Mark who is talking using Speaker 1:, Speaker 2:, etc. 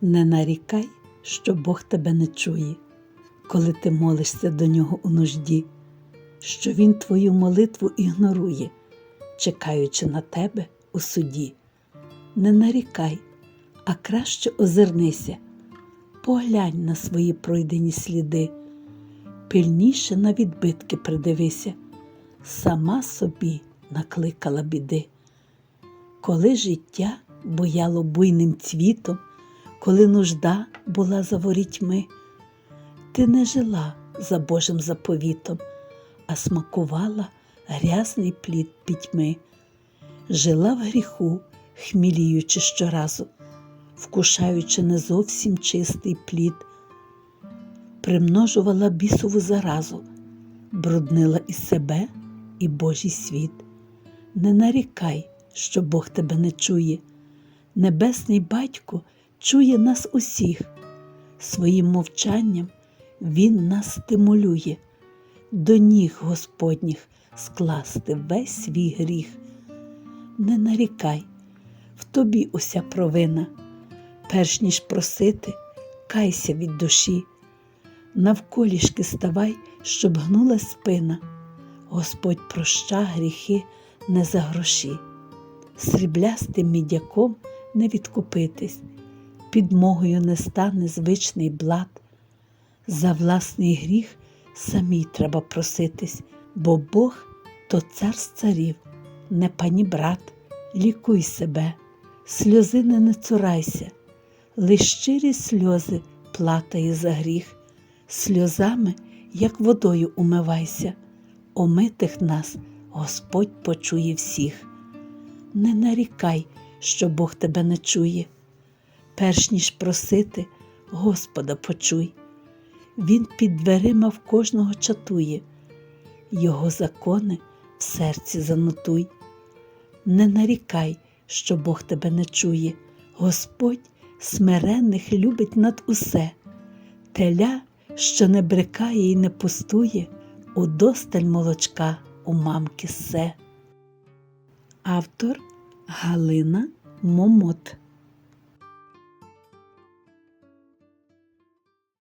Speaker 1: Не нарікай, що Бог тебе не чує, коли ти молишся до нього у нужді, що Він твою молитву ігнорує, чекаючи на тебе у суді. Не нарікай, а краще озирнися, поглянь на свої пройдені сліди, пильніше на відбитки придивися, сама собі накликала біди. Коли життя буяло буйним цвітом, коли нужда була за ворітьми, ти не жила за Божим заповітом, а смакувала грязний плід пітьми, жила в гріху, хміліючи щоразу, вкушаючи не зовсім чистий плід, примножувала бісову заразу, бруднила і себе, і Божий світ. Не нарікай, що Бог тебе не чує. Небесний Батько чує нас усіх. Своїм мовчанням Він нас стимулює, до ніг Господніх скласти весь свій гріх. Не нарікай, в тобі уся провина, перш ніж просити, кайся від душі, навколішки ставай, щоб гнула спина. Господь проща гріхи не за гроші, сріблястим мідяком не відкупитись, підмогою не стане звичний блат. За власний гріх самій треба проситись, бо Бог то цар з царів, не пані брат, лікуй себе, сльозини не цурайся, лиш щирі сльози платає за гріх, сльозами, як водою умивайся, омитих нас Господь почує всіх. Не нарікай, що Бог тебе не чує. Перш ніж просити, Господа почуй. Він під дверима в кожного чатує, Його закони в серці занотуй. Не нарікай, що Бог тебе не чує. Господь смиренних любить над усе, теля, що не брикає і не пустує, удосталь молочка у мамки се. Автор Галина Момот